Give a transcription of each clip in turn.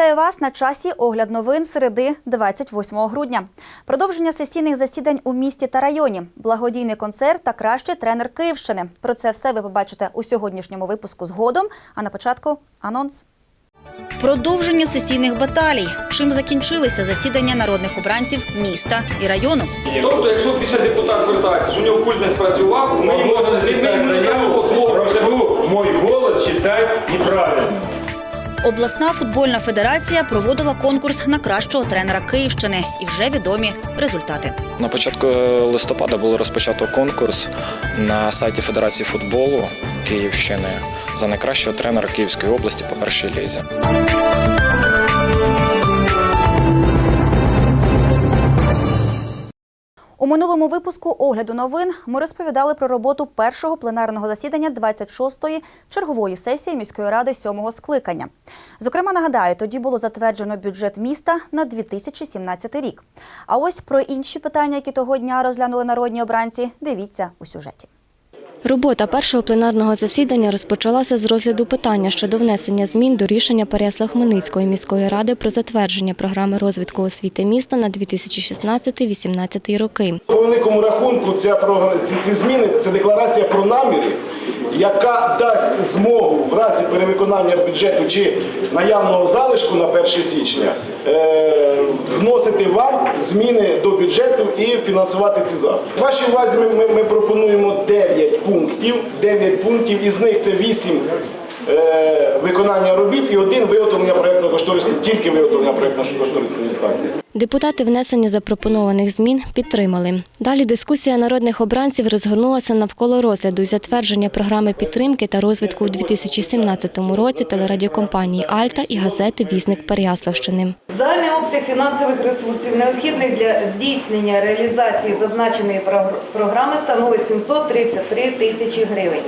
Вітаю вас на часі огляд новин середи 28 грудня. Продовження сесійних засідань у місті та районі, благодійний концерт та кращий тренер Київщини. Про це все ви побачите у сьогоднішньому випуску згодом. А на початку анонс. Продовження сесійних баталій. Чим закінчилися засідання народних обранців міста і району? Тобто, якщо більше депутат звертається, що у нього пульт не спрацював, ми йому не заяву, мой голос считать неправильным. Обласна футбольна федерація проводила конкурс на кращого тренера Київщини і вже відомі результати. На початку листопада було розпочато конкурс на сайті Федерації футболу Київщини за найкращого тренера Київської області по першій лізі. Минулому випуску огляду новин ми розповідали про роботу першого пленарного засідання 26-ї чергової сесії міської ради сьомого скликання. Зокрема, нагадаю, тоді було затверджено бюджет міста на 2017 рік. А ось про інші питання, які того дня розглянули народні обранці, дивіться у сюжеті. Робота першого пленарного засідання розпочалася з розгляду питання щодо внесення змін до рішення Переяслав-Хмельницької міської ради про затвердження програми розвитку освіти міста на 2016-2018 роки. По великому рахунку, ця ці, зміни це декларація про наміри, яка дасть змогу в разі перевиконання бюджету чи наявного залишку на 1 січня е, вносити вам зміни до бюджету і фінансувати ці заходи. Вашій увазі ми, ми, ми пропонуємо 9 пунктів. 9 пунктів, із них це 8 е, виконання робіт і один виготовлення проєктно кошторисної тільки виготовлення проєктно кошторисної документації. Депутати внесення запропонованих змін підтримали. Далі дискусія народних обранців розгорнулася навколо розгляду і затвердження програми підтримки та розвитку у 2017 році телерадіокомпанії Альта і газети Вісник Переяславщини. Загальний обсяг фінансових ресурсів, необхідних для здійснення реалізації зазначеної прогр- програми, становить 733 тисячі гривень.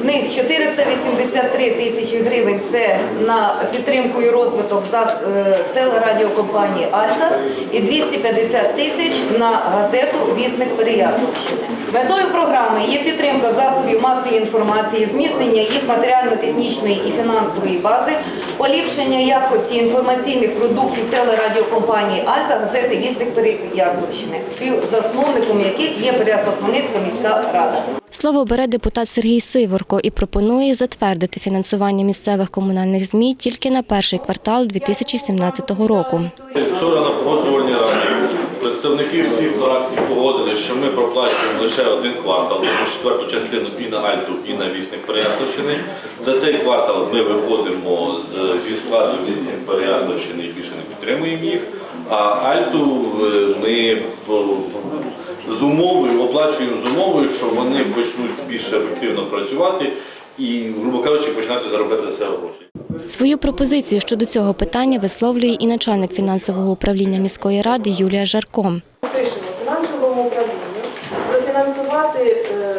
З них 483 тисячі гривень – це на підтримку і розвиток зас- е, телерадіокомпанії «Альта» і 250 тисяч на газету «Вісник Переяславщини». Метою програми є підтримка засобів масової інформації, зміцнення їх матеріально-технічної і фінансової бази, поліпшення якості інформаційних продуктів телерадіокомпанії «Альта» газети «Вісник Переяславщини», співзасновником яких є Переяслав-Хмельницька міська рада. Слово бере депутат Сергій Сиворко і пропонує затвердити фінансування місцевих комунальних ЗМІ тільки на перший квартал 2017 року. Вчора на погоджувальній раді представники всіх фракцій погодили, що ми проплачуємо лише один квартал, тому четверту частину і на Альту, і на вісник Переяславщини. За цей квартал ми виходимо зі складу вісник Переяславщини і більше не підтримуємо їх. А Альту е, ми з умовою оплачуємо з умовою, що вони почнуть більш ефективно працювати і, грубо кажучи, починати заробляти за себе гроші. Свою пропозицію щодо цього питання висловлює і начальник фінансового управління міської ради Юлія Жарко. пишемо фінансовому управлінню профінансувати е,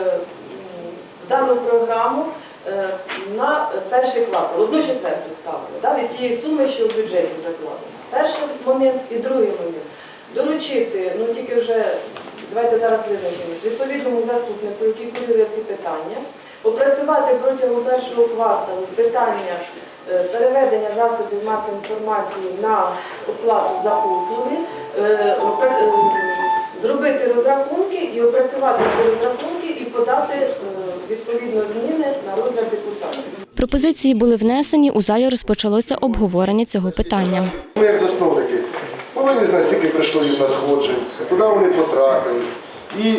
дану програму е, на перший квартал, одну четверту ставили від тієї суми, що в бюджеті закладено. Перший момент і другий момент. Доручити, ну тільки вже давайте зараз визначимось, відповідному заступнику, який курює ці питання, опрацювати протягом першого кварталу питання е, переведення засобів масової інформації на оплату за послуги, е, е, зробити розрахунки і опрацювати ці розрахунки і подати відповідно зміни на розгляд депутатів. Пропозиції були внесені, у залі розпочалося обговорення цього питання. Ми як засновники повинні знати, скільки прийшло їм надходжень, куди вони потратили і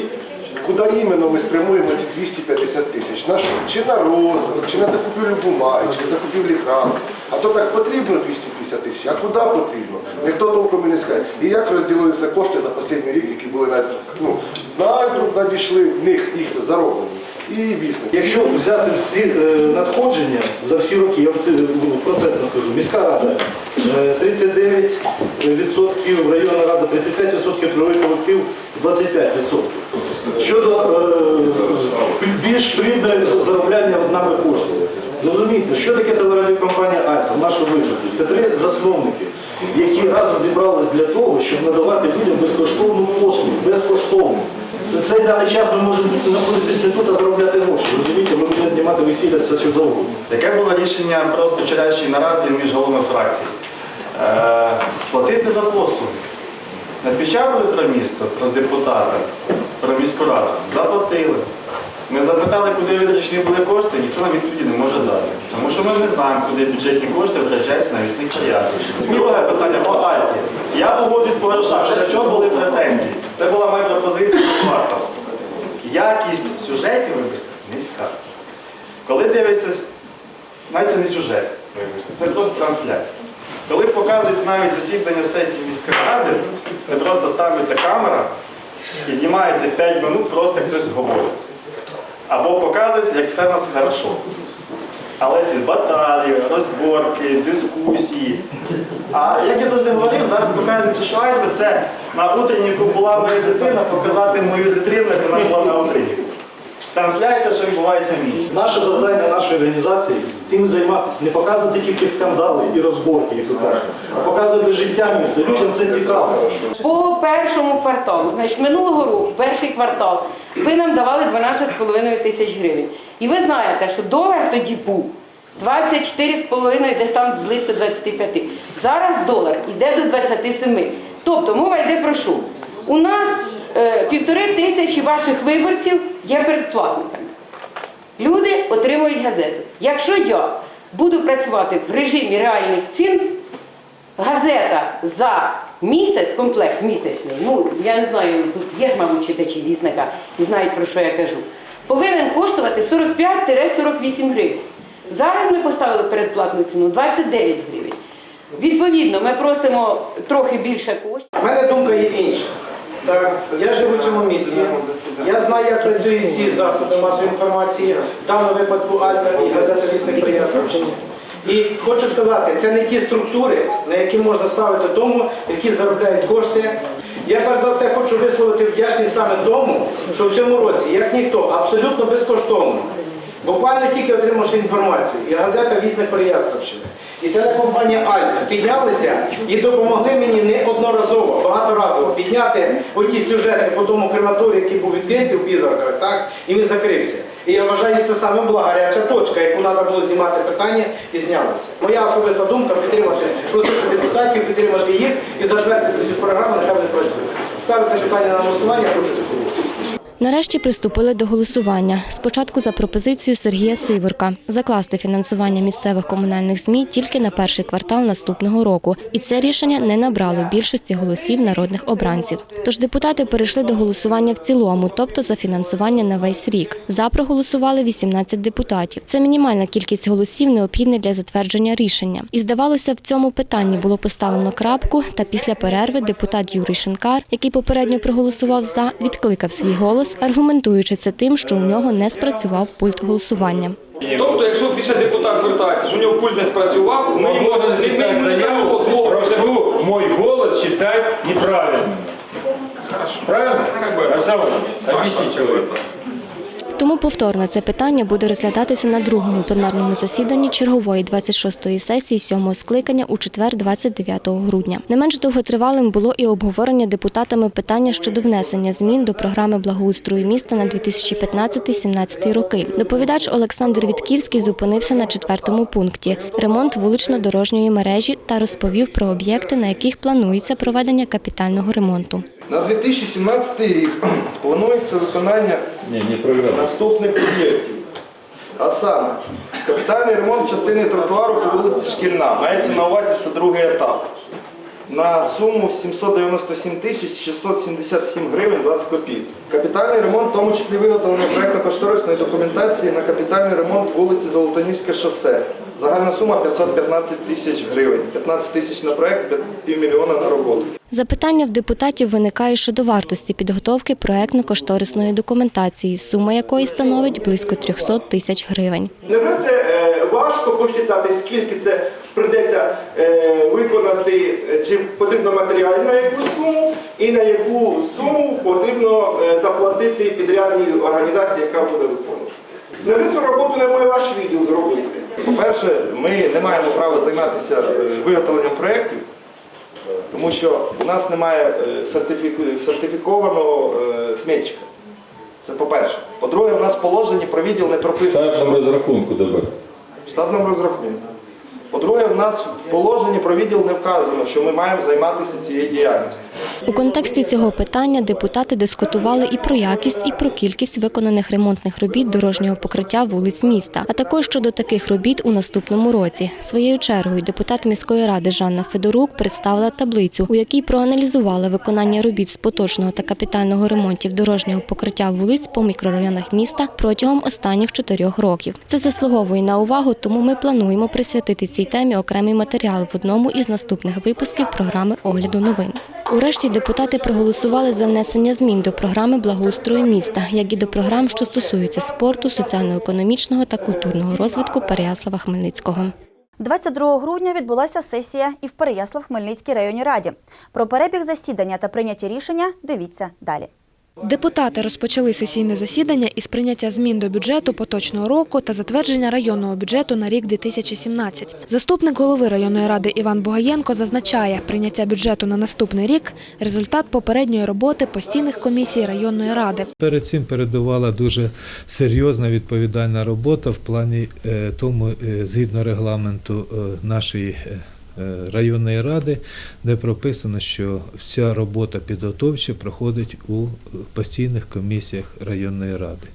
куди іменно ми спрямуємо ці 250 тисяч. На що? Чи на розвиток, чи на закупівлю бумаги, чи на закупівлю кран. А то так потрібно 250 тисяч, а куди потрібно? Ніхто толком і не скаже. І як розділилися кошти за останній рік, які були на, ну, на надійшли, в них їх зароблені. І вісник. Якщо взяти всі е, надходження за всі роки, я в ну, процентно скажу, міська рада е, 39%, районна рада 35%, трудовий колектив 25%. Щодо е, більш плідне заробляння нами коштів. Зрозумійте, що таке телерадіокомпанія Альфа, наша виборча? Це три засновники, які разом зібрались для того, щоб надавати людям безкоштовну послугу, безкоштовну. Це цей даний час ми можемо знаходитися тут та заробляти гроші. Розумієте, ми будемо знімати весілля, це все завгодно. Яке було рішення просто вчорашньої наради між головами фракцій? Е, платити за послуги. Напечатали про місто, про депутата, про міську раду. Заплатили. Ми запитали, куди витрачені були кошти, ніхто нам відповіді не може дати. Тому що ми не знаємо, куди бюджетні кошти витрачаються на вісних пояснень. Друге питання по Альті. Я погоджуюсь по що до чого були претензії. Це була моя пропозиція по кварталу. Якість сюжетів низька. Коли дивишся, навіть це не сюжет, це просто трансляція. Коли показують навіть засідання сесії міської ради, це просто ставиться камера і знімається 5 минут, просто хтось говорить. Або показується, як все у нас хорошо. Але ці баталії, розборки, дискусії. А як я завжди говорив, зараз показується, що це на утренніку була моя дитина, показати мою дитину, як вона була на утренніку. Трансляція, що відбувається в місті. Наше завдання нашої організації тим займатися, не показувати тільки скандали і розборки, як то кажуть, а показувати життя міста. Людям це цікаво. По першому кварталу, значить, минулого року, перший квартал, ви нам давали 12,5 тисяч гривень. І ви знаєте, що долар тоді був 24,5, десь там близько 25. Зараз долар йде до 27. Тобто мова йде про що? У нас півтори тисячі ваших виборців є передплатниками. Люди отримують газету. Якщо я буду працювати в режимі реальних цін, газета за місяць, комплект місячний, ну я не знаю, тут є ж, мабуть, читачі вісника і знають про що я кажу, повинен коштувати 45-48 гривень. Зараз ми поставили передплатну ціну 29 гривень. Відповідно, ми просимо трохи більше коштів. У мене думка є інша. Так, я живу в цьому місті. Я знаю, як працюють ці засоби масової інформації, в даному випадку Альта і газета «Вісник Приязовщини. І хочу сказати, це не ті структури, на які можна ставити тому, які заробляють кошти. Я перш за все хочу висловити вдячність саме тому, що в цьому році, як ніхто, абсолютно безкоштовно, буквально тільки отримавши інформацію, і газета «Вісник Переяславщини», і телекомпанія Альта піднялися і допомогли мені неодноразово, багаторазово підняти оті сюжети по тому крематорію, який був відкритий у підварках, так, і він закрився. І я вважаю, це саме була гаряча точка, яку треба було знімати питання і знялося. Моя особиста думка підтримати просити депутатів, підтримати їх і затвердити цю програму, нехай вони працюють. Ставити питання на голосування. Нарешті приступили до голосування. Спочатку за пропозицією Сергія Сиворка закласти фінансування місцевих комунальних ЗМІ тільки на перший квартал наступного року. І це рішення не набрало більшості голосів народних обранців. Тож депутати перейшли до голосування в цілому, тобто за фінансування на весь рік. За проголосували 18 депутатів. Це мінімальна кількість голосів, необхідна для затвердження рішення. І здавалося, в цьому питанні було поставлено крапку. Та після перерви депутат Юрій Шинкар, який попередньо проголосував за, відкликав свій голос, аргументуючи це тим, що у нього не спрацював пульт голосування. Тобто, якщо більше депутат звертається, що у нього пульт не спрацював, ми йому не заяву, прошу мой голос считать Хорошо. Правильно? Оксана, объясни человеку. Тому повторно це питання буде розглядатися на другому пленарному засіданні чергової 26-ї сесії сьомого скликання у четвер, 29 грудня. Не менш довготривалим було і обговорення депутатами питання щодо внесення змін до програми благоустрою міста на 2015-17 роки. Доповідач Олександр Вітківський зупинився на четвертому пункті ремонт вулично-дорожньої мережі та розповів про об'єкти, на яких планується проведення капітального ремонту. На 2017 рік планується виконання наступних об'єктів. А саме, капітальний ремонт частини тротуару по вулиці Шкільна. Мається на увазі це другий етап. На суму 797 тисяч 677 гривень 20 копійок. Капітальний ремонт, в тому числі виготовлення проєктно-кошторисної документації на капітальний ремонт вулиці Золотоніське шосе. Загальна сума 515 тисяч гривень. 15 тисяч на проєкт, півмільйона на роботу. Запитання в депутатів виникає щодо вартості підготовки проектно-кошторисної документації, сума якої становить близько 300 тисяч гривень. Невже це е, важко посчитати, скільки це прийдеться е, виконати, е, чи потрібно матеріально на яку суму, і на яку суму потрібно заплатити підрядній організації, яка буде виконувати. Невже цю роботу не має ваш відділ зробити? По-перше, ми не маємо права займатися виготовленням проєктів, тому що у нас немає е, сертифікованого смітчика. Це по-перше. По-друге, у нас положення провідділ про відділ не прописано. Штатном розрахунку добре. В штатному розрахунку. По-друге, в нас в положенні про відділ не вказано, що ми маємо займатися цією діяльністю. У контексті цього питання депутати дискутували і про якість, і про кількість виконаних ремонтних робіт дорожнього покриття вулиць міста, а також щодо таких робіт у наступному році. Своєю чергою депутат міської ради Жанна Федорук представила таблицю, у якій проаналізувала виконання робіт з поточного та капітального ремонтів дорожнього покриття вулиць по мікрорайонах міста протягом останніх чотирьох років. Це заслуговує на увагу, тому ми плануємо присвятити цій темі окремий матеріал в одному із наступних випусків програми огляду новин. Урешті депутати проголосували за внесення змін до програми благоустрою міста, як і до програм, що стосуються спорту, соціально-економічного та культурного розвитку Переяслава Хмельницького. 22 грудня відбулася сесія і в Переяслав-Хмельницькій районній раді. Про перебіг засідання та прийняті рішення дивіться далі. Депутати розпочали сесійне засідання із прийняття змін до бюджету поточного року та затвердження районного бюджету на рік 2017. Заступник голови районної ради Іван Бугаєнко зазначає, прийняття бюджету на наступний рік – результат попередньої роботи постійних комісій районної ради. Перед цим передувала дуже серйозна відповідальна робота в плані е, тому, е, згідно регламенту е, нашої районної ради, де прописано, що вся робота підготовча проходить у постійних комісіях районної ради.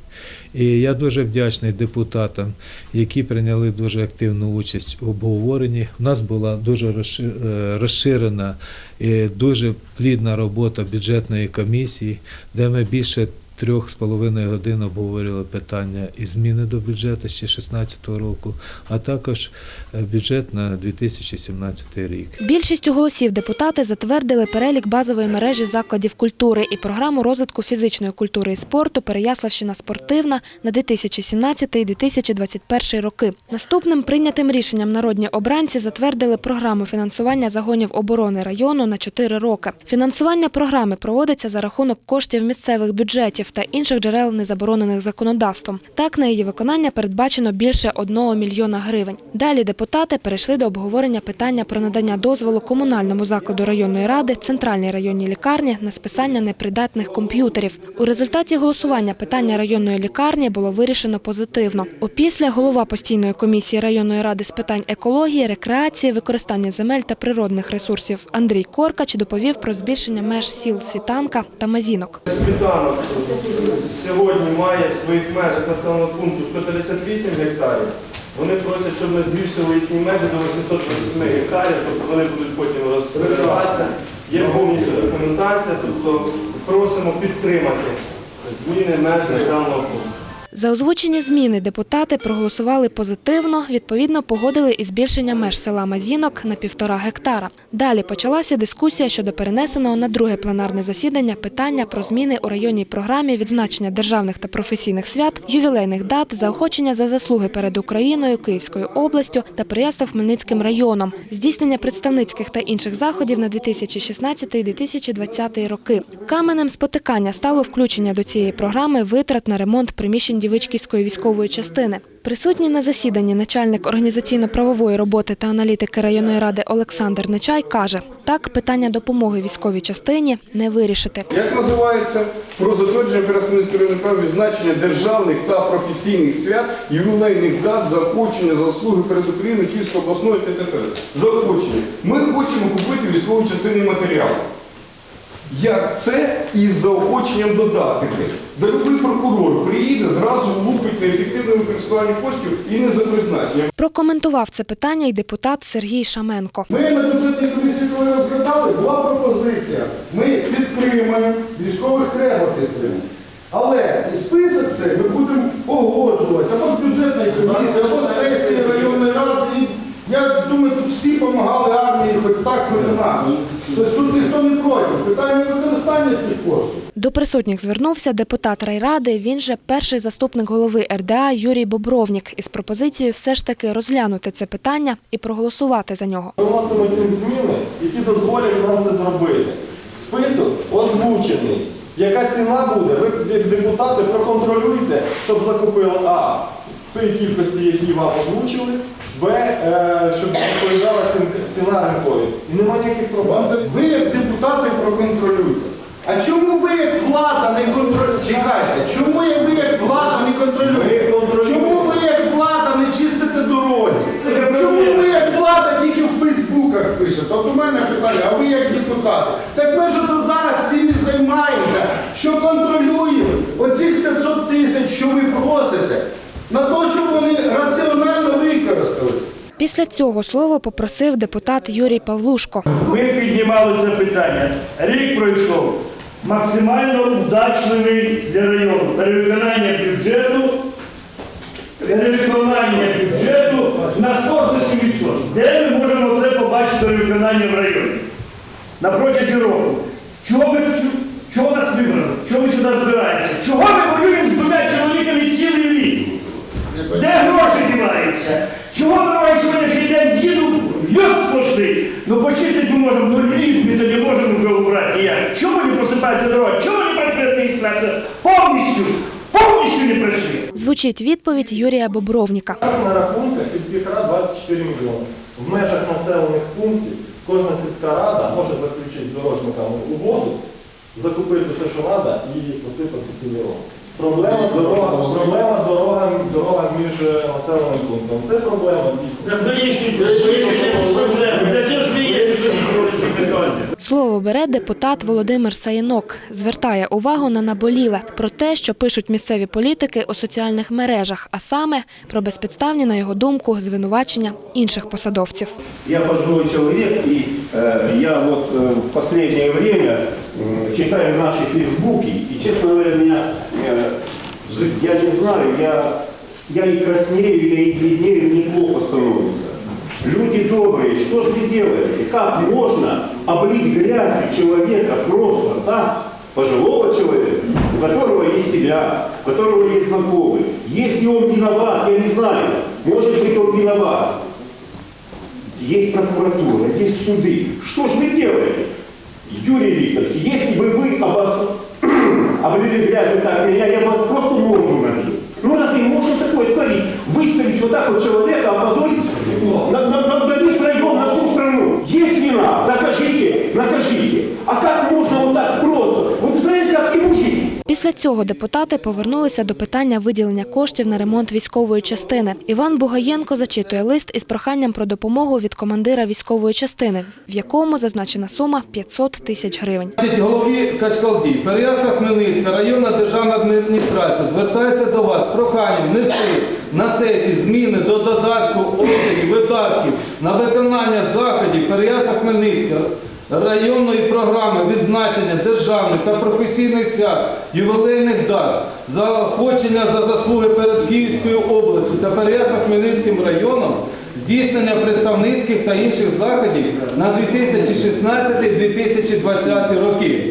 І я дуже вдячний депутатам, які прийняли дуже активну участь у обговоренні. У нас була дуже е, розширена і дуже плідна робота бюджетної комісії, де ми більше трьох з половиною годин обговорювали питання і зміни до бюджету ще 2016 року, а також е, бюджет на 2017 рік. Більшістю голосів депутати затвердили перелік базової мережі закладів культури і програму розвитку фізичної культури і спорту Переяславщина спортивна на 2017-2021 роки. Наступним прийнятим рішенням народні обранці затвердили програму фінансування загонів оборони району на 4 роки. Фінансування програми проводиться за рахунок коштів місцевих бюджетів та інших джерел, не заборонених законодавством. Так, на її виконання передбачено більше 1 мільйона гривень. Далі депутати перейшли до обговорення питання про надання дозволу комунальному закладу районної ради, центральній районній лікарні на списання непридатних комп'ютерів. У результаті голосування питання районної лікарні було вирішено позитивно. Опісля голова постійної комісії районної ради з питань екології, рекреації, використання земель та природних ресурсів Андрій Коркач доповів про збільшення меж сіл Світанка та Мазінок. Світанок сьогодні має в своїх межах населеного пункту 158 гектарів. Вони просять, щоб ми збільшили їхні межі до 808 гектарів, тобто вони будуть потім розпоряджатися. Є повністю документація, тобто просимо підтримати зміни меж населеного пункту. За озвучені зміни депутати проголосували позитивно, відповідно погодили і збільшення меж села Мазінок на півтора гектара. Далі почалася дискусія щодо перенесеного на друге пленарне засідання питання про зміни у районній програмі відзначення державних та професійних свят, ювілейних дат, заохочення за заслуги перед Україною, Київською областю та Переяслав Хмельницьким районом, здійснення представницьких та інших заходів на 2016-2020 роки. Каменем спотикання стало включення до цієї програми витрат на ремонт приміщень Дівичківської військової частини. Присутній на засіданні начальник організаційно-правової роботи та аналітики районної ради Олександр Нечай каже, так питання допомоги військовій частині не вирішити. Як називається про затвердження Переяславської прав відзначення державних та професійних свят, ювілейних дат, заохочення, заслуги перед Україною, Київською обласною ТТП. Заохочення. Ми хочемо купити військові частини матеріали. Як це із заохоченням додати? Да любий прокурор приїде, зразу лупить на ефективне використання коштів і не за призначенням. Прокоментував це питання й депутат Сергій Шаменко. Ми на бюджетній комісії, коли розглядали, була пропозиція. Ми підтримуємо, військових треба підтримати. Але і список цей ми будемо погоджувати або з бюджетної комісії, або з сесії районної ради. Я думаю, тут всі допомагали армії, хоч так, хоч інакше. Тобто тут ніхто не проти. Питання використання цих коштів. До присутніх звернувся депутат райради, він же перший заступник голови РДА Юрій Бобровнік із пропозицією все ж таки розглянути це питання і проголосувати за нього. Ми вносимо ті зміни, які дозволять нам це зробити. Список озвучений. Яка ціна буде? Ви, як депутати, проконтролюйте, щоб закупили А в тій кількості, які вам озвучили, Б, е, щоб відповідала ціна ринкові. І немає ніяких проблем. Ви як депутати проконтролюйте. А чому ви як влада не контролюєте? Чекайте, чому ви як влада не контролюєте? Чому ви як влада не чистите дороги? Чому ви як влада тільки в Фейсбуках пишете. От у мене питання, а ви як депутати? Так ми ж це зараз цим і займаємося, що контролюємо оцих 500 тисяч, що ви просите, на те, щоб вони раціонально використалися. Після цього слово попросив депутат Юрій Павлушко. Ви піднімали це питання. Рік пройшов максимально удачливий для району. Перевиконання бюджету, перевиконання бюджету на 100%. Де ми можемо це побачити перевиконання в районі? На протязі року. Чого цю- чого нас вибрали? Чого ми сюди збираємося? Чого ми воюємо з двома чоловіками цілий рік? Де гроші діваються? Чого ми маємо сьогоднішній день діду в йод пошли? Ну почистити ми можемо, ну лід ми тоді можемо вже убрати ніяк. Не дорога? Чому не працює адміністрація? Повністю, повністю не працює. Звучить відповідь Юрія Бобровніка. На рахунках сільських рад 24 мільйони. В межах населених пунктів кожна сільська рада може заключити з дорожниками угоду, закупити все, що треба, і посипати ці дороги. Проблема дорога, проблема дорога, дорога між е, населеним пунктом. Це проблема дійсно. Вирішуйте, вирішуйте проблеми. Слово бере депутат Володимир Саєнок. Звертає увагу на наболіле про те, що пишуть місцеві політики у соціальних мережах, а саме про безпідставні, на його думку, звинувачення інших посадовців. Я пожилой человек, и э, я вот э, в последнее время э, читаю наши фейсбуки, и, честно говоря, меня, э, я не знаю, я, я и краснею, я и бледнею, мне плохо становится. Люди добрые, что же вы делаете? Как можно облить грязью человека просто так, пожилого человека, у которого есть семья, у которого есть знакомые? Если он виноват, я не знаю, может быть он виноват, есть прокуратура, есть суды. Что же вы делаете? Юрий Викторович, если бы вы обос... облили грязью так меня, я бы вас просто морду набил. Ну разве можно такое творить? Выставить вот так вот человека, опозорить на, на, на, на весь район, на всю страну. Есть вина, накажите, накажите. А как можно вот так просто? Вот знаете, как и мужик. Після цього депутати повернулися до питання виділення коштів на ремонт військової частини. Іван Бугаєнко зачитує лист із проханням про допомогу від командира військової частини, в якому зазначена сума 500 тисяч гривень. Голові Качкалді, Переяса Хмельницька, районна державна адміністрація звертається до вас з проханням внести на сесії зміни до додатку обсягів видатків на виконання заходів Переяса Хмельницька районної програми відзначення державних та професійних свят, ювілейних дат, заохочення за заслуги перед Київською областю та Переяса Хмельницьким районом, здійснення представницьких та інших заходів на 2016-2020 роки.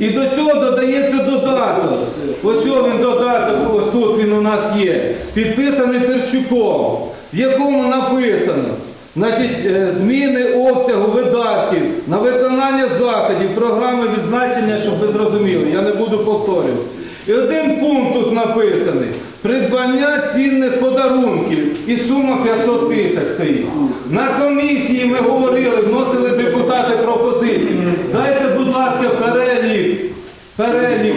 І до цього додається додаток. Ось він додаток, ось тут він у нас є, підписаний Перчуком, в якому написано. Значить, е, зміни обсягу видатків на виконання заходів, програми відзначення, щоб ви зрозуміли, я не буду повторюватися. І один пункт тут написаний: придбання цінних подарунків і сума 500 тисяч стоїть. На комісії ми говорили, вносили депутати пропозиції. Дайте, будь ласка, перелік, перелік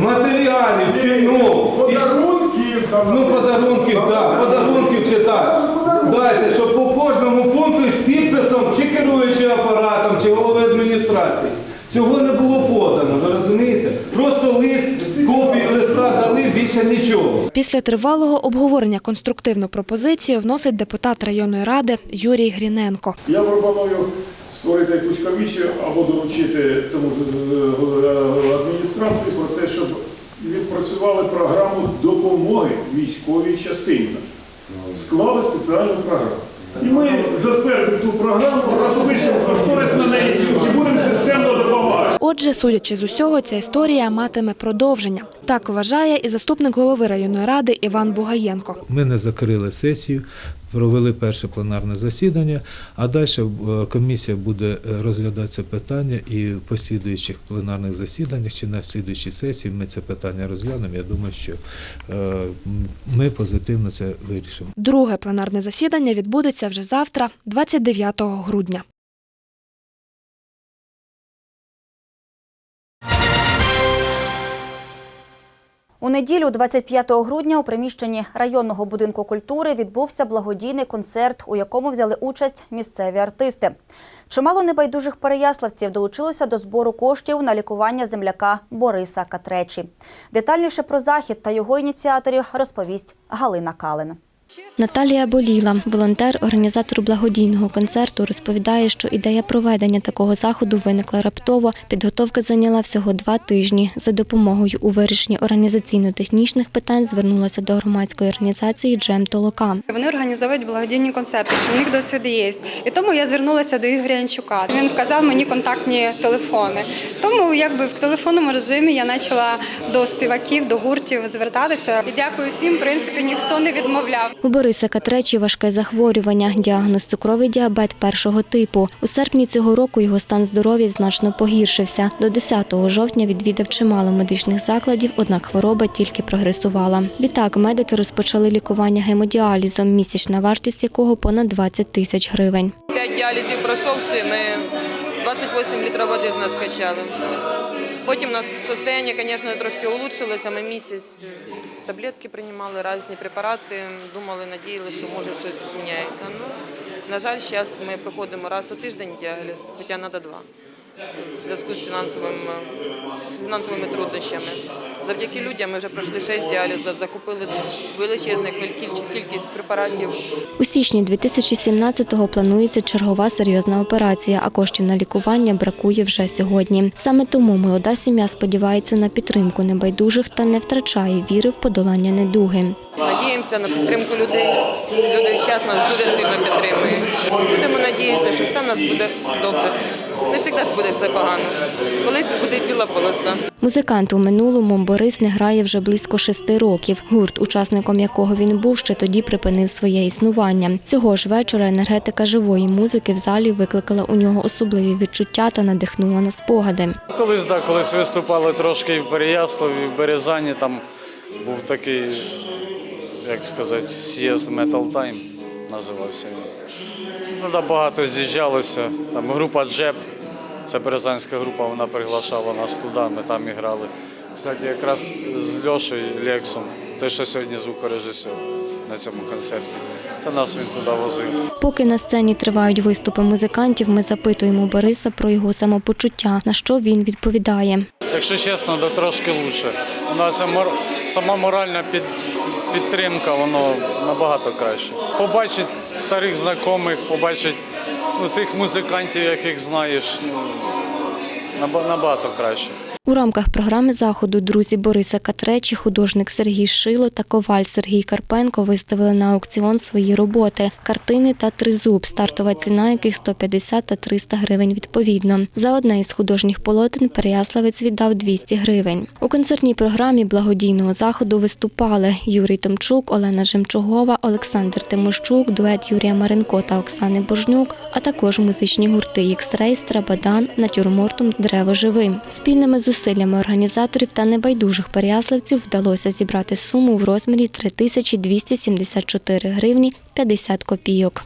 матеріалів, ціну. Подарунків, Ну, подарунків, так, подарунків чи так. Дайте, щоб підписом чи керуючим апаратом, чи голови адміністрації. Цього не було подано, ви розумієте? Просто лист, копію листа дали, більше нічого. Після тривалого обговорення конструктивну пропозицію вносить депутат районної ради Юрій Гріненко. Я пропоную створити якусь комісію або доручити тому ж е, адміністрації про те, щоб відпрацювали програму допомоги військовій частині. Склали спеціальну програму. І ми затвердимо ту програму, розпишемо кошторис на неї і будемо системно. Отже, судячи з усього, ця історія матиме продовження. Так вважає і заступник голови районної ради Іван Бугаєнко. Ми не закрили сесію, провели перше пленарне засідання, а далі е, комісія буде е, розглядати це питання і в послідуючих пленарних засіданнях чи на слідуючій сесії ми це питання розглянемо. Я думаю, що е, ми позитивно це вирішимо. Друге пленарне засідання відбудеться вже завтра, 29 грудня. У неділю, 25 грудня, у приміщенні районного будинку культури відбувся благодійний концерт, у якому взяли участь місцеві артисти. Чимало небайдужих переяславців долучилося до збору коштів на лікування земляка Бориса Катречі. Детальніше про захід та його ініціаторів розповість Галина Калин. Наталія Боліла, волонтер, організатор благодійного концерту, розповідає, що ідея проведення такого заходу виникла раптово. Підготовка зайняла всього два тижні. За допомогою у вирішенні організаційно-технічних питань звернулася до громадської організації Джем Толока. Вони організовують благодійні концерти, що в них досвід є. І тому я звернулася до Ігоря Янчука. Він вказав мені контактні телефони. Тому якби в телефонному режимі я почала до співаків, до гуртів звертатися. І дякую всім, в принципі, ніхто не відмовляв. У Бориса Катречі важке захворювання, діагноз цукровий діабет першого типу. У серпні цього року його стан здоров'я значно погіршився. До 10 жовтня відвідав чимало медичних закладів, однак хвороба тільки прогресувала. Відтак медики розпочали лікування гемодіалізом, місячна вартість якого понад 20 тисяч гривень. П'ять діалізів пройшовши, ми 28 літрів води з нас скачали. Потім у нас состояние, звісно, трошки улучшилося. Ми місяць таблетки приймали, різні препарати, думали, надіялися, що може щось поміняється. Ну, на жаль, зараз ми проходимо раз у тиждень діаліз, хоча треба два. В зв'язку з фінансовими, з фінансовими труднощами. Завдяки людям ми вже пройшли 6 діалізів, закупили величезну кіль- кількість препаратів. У січні 2017-го планується чергова серйозна операція, а коштів на лікування бракує вже сьогодні. Саме тому молода сім'я сподівається на підтримку небайдужих та не втрачає віри в подолання недуги. Надіємося на підтримку людей. Люди зараз нас дуже сильно підтримують. Будемо надіятися, що все в нас буде добре. Не завжди ж буде все погано. Колись буде біла полоса. Музикант у минулому Борис не грає вже близько шести років. Гурт, учасником якого він був, ще тоді припинив своє існування. Цього ж вечора енергетика живої музики в залі викликала у нього особливі відчуття та надихнула на спогади. Колись так, колись виступали трошки і в Переяславі, і в Березані. Там був такий, як сказати, з'їзд Metal Time називався він. Туди багато з'їжджалося. Там група Джеб, це березанська група, вона приглашала нас туди, ми там і грали. Кстати, якраз з Льошею Лексом, той, що сьогодні звукорежисер на цьому концерті. Це нас він туди возив. Поки на сцені тривають виступи музикантів, ми запитуємо Бориса про його самопочуття, на що він відповідає. Якщо чесно, то трошки краще. У нас сама моральна під, підтримка, воно набагато краще. Побачить старих знайомих, побачить ну, тих музикантів, яких знаєш, ну, наба- набагато краще. У рамках програми заходу друзі Бориса Катречі, художник Сергій Шило та коваль Сергій Карпенко виставили на аукціон свої роботи картини та тризуб, стартова ціна яких 150 та 300 гривень відповідно. За одне із художніх полотен Переяславець віддав 200 гривень. У концертній програмі благодійного заходу виступали Юрій Томчук, Олена Жемчугова, Олександр Тимощук, дует Юрія Маренко та Оксани Божнюк, а також музичні гурти «Ікс-Рей», «Страбадан», «Натюрмортум», «Древо живи». Спільними зусиллями організаторів та небайдужих переяславців вдалося зібрати суму в розмірі 3274 гривні 50 копійок.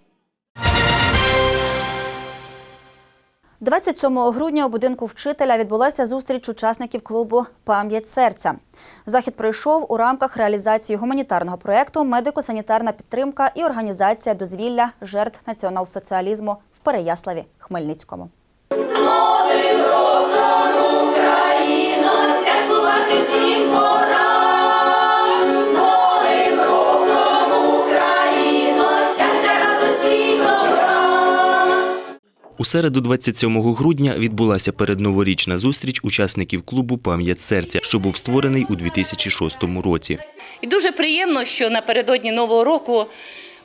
27 грудня у будинку вчителя відбулася зустріч учасників клубу Пам'ять серця. Захід пройшов у рамках реалізації гуманітарного проєкту Медико-санітарна підтримка і організація дозвілля жертв націонал-соціалізму в Переяславі Хмельницькому. У середу 27 грудня відбулася передноворічна зустріч учасників клубу Пам'ять серця, що був створений у 2006 році. І дуже приємно, що напередодні Нового року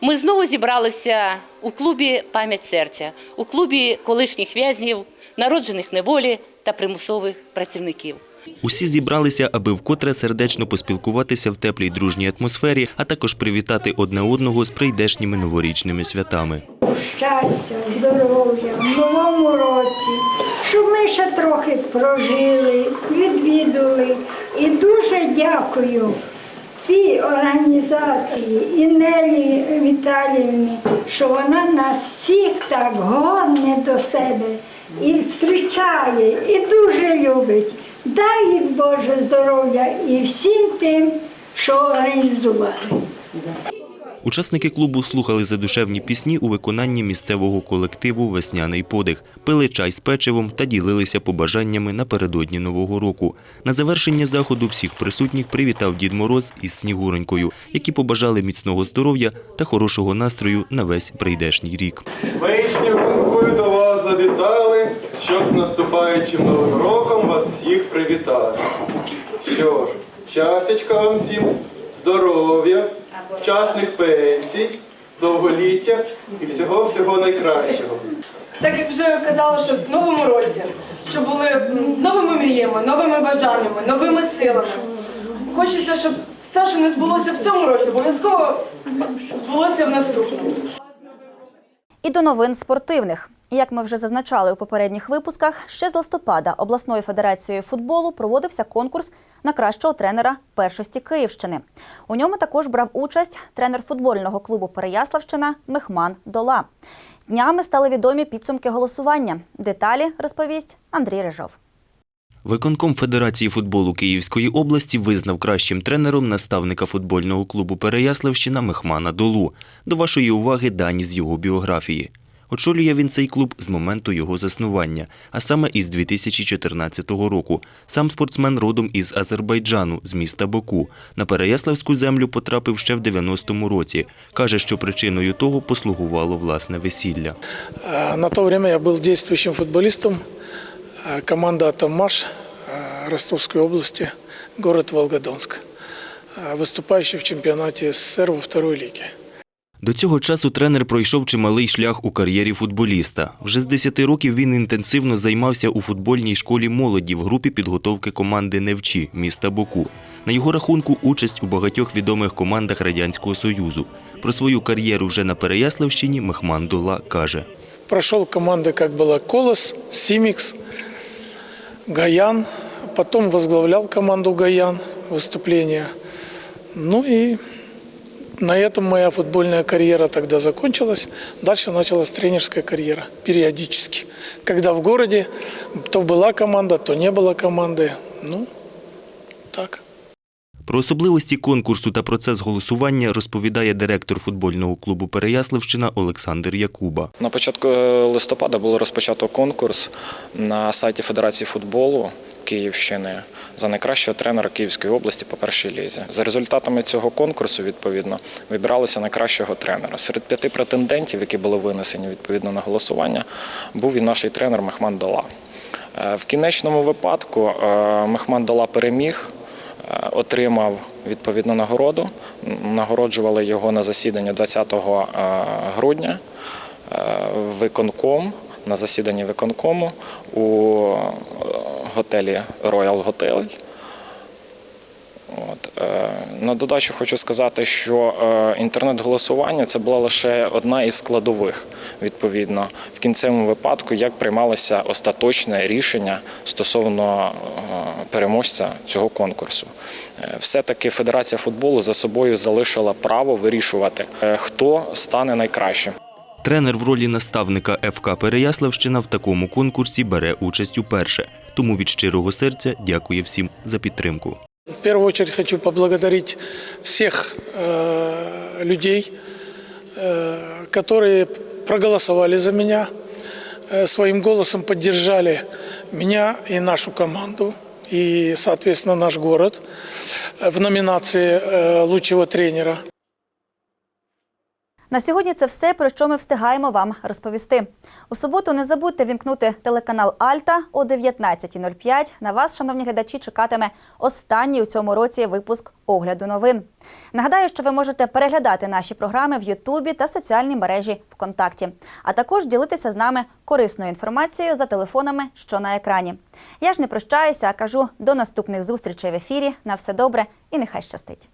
ми знову зібралися у клубі Пам'ять серця, у клубі колишніх в'язнів, народжених неволі та примусових працівників. Усі зібралися, аби вкотре сердечно поспілкуватися в теплій дружній атмосфері, а також привітати одне одного з прийдешніми новорічними святами. щастя, здоров'я в новому році, щоб ми ще трохи прожили, відвідали. І дуже дякую тій організації і Нелі Віталіївні, що вона нас всіх так горне до себе і зустрічає, і дуже любить. Дай їм Боже здоров'я і всім тим, що організували. Учасники клубу слухали задушевні пісні у виконанні місцевого колективу Весняний подих, пили чай з печивом та ділилися побажаннями напередодні Нового року. На завершення заходу всіх присутніх привітав Дід Мороз із Снігуронькою, які побажали міцного здоров'я та хорошого настрою на весь прийдешній рік. Ми снігуркою до вас завітали, щоб з наступаючим новим роком вас всіх привітати. Що ж, щастячка вам всім, здоров'я, вчасних пенсій, довголіття і всього-всього найкращого. Так як вже казали, що в новому році, що були з новими мріями, новими бажаннями, новими силами. Хочеться, щоб все, що не збулося в цьому році, обов'язково збулося в наступному. І до новин спортивних. Як ми вже зазначали у попередніх випусках, ще з листопада обласною федерацією футболу проводився конкурс на кращого тренера першості Київщини. У ньому також брав участь тренер футбольного клубу Переяславщина Мехман Дола. Днями стали відомі підсумки голосування. Деталі розповість Андрій Рижов. Виконком Федерації футболу Київської області визнав кращим тренером наставника футбольного клубу Переяславщина Мехмана Долу. До вашої уваги дані з його біографії. Очолює він цей клуб з моменту його заснування, а саме із 2014 року. Сам спортсмен родом із Азербайджану, з міста Баку. На Переяславську землю потрапив ще в 90-му році. Каже, що причиною того послугувало власне весілля. На то время я был действующим футболистом. а, Команда «Атомаш» а, Ростовской области, город Волгодонск, а, выступающий в чемпионате СССР во второй лиге. До цього часу тренер пройшов чималий шлях у кар'єрі футболіста. Вже з 10 років він інтенсивно займався у футбольній школі молоді в групі підготовки команди Невчі міста Боку. На його рахунку участь у багатьох відомих командах Радянського Союзу. Про свою кар'єру вже на Переяславщині Мехман Дула каже. Прошел команды, как было «Колос», «Симикс», «Гаян». Потом возглавлял команду «Гаян» выступления. Ну и на этом моя футбольная карьера тогда закончилась. Дальше началась тренерская карьера периодически. Когда в городе то была команда, то не было команды. Ну, так. Про особливості конкурсу та процес голосування розповідає директор футбольного клубу Переяславщина Олександр Якуба. На початку е, листопада було розпочато конкурс на сайті Федерації футболу Київщини за найкращого тренера Київської області по першій лізі. За результатами цього конкурсу, відповідно, вибиралися найкращого тренера. Серед п'яти претендентів, які були винесені відповідно на голосування, був і наш тренер Мехман Дола. Е, В кінечному випадку е, Мехман Дола переміг. Е, Отримав відповідну нагороду. Нагороджували його на засіданні 20 е, грудня е, виконком на засіданні виконкому у готелі Royal Hotel. От. е, На додачу хочу сказати, що е, інтернет-голосування це була лише одна із складових. Відповідно, в кінцевому випадку, як приймалося остаточне рішення стосовно е, переможця цього конкурсу. Все-таки Федерація футболу за собою залишила право вирішувати, хто стане найкращим. Тренер в ролі наставника ФК Переяславщина в такому конкурсі бере участь уперше. Тому від щирого серця дякує всім за підтримку. В первую очередь хочу поблагодарить всех э, людей, э, которые проголосовали за меня, э, своим голосом поддержали меня и нашу команду, и, соответственно, наш город э, в номинации э, лучшего тренера. На сьогодні це все, про що ми встигаємо вам розповісти. У суботу не забудьте вімкнути телеканал Альта о 19.05. На вас, шановні глядачі, чекатиме останній у цьому році випуск огляду новин. Нагадаю, що ви можете переглядати наші програми в Ютубі та соціальній мережі ВКонтакті, а також ділитися з нами корисною інформацією за телефонами, що на екрані. Я ж не прощаюся, а кажу до наступних зустрічей в ефірі. На все добре і нехай щастить.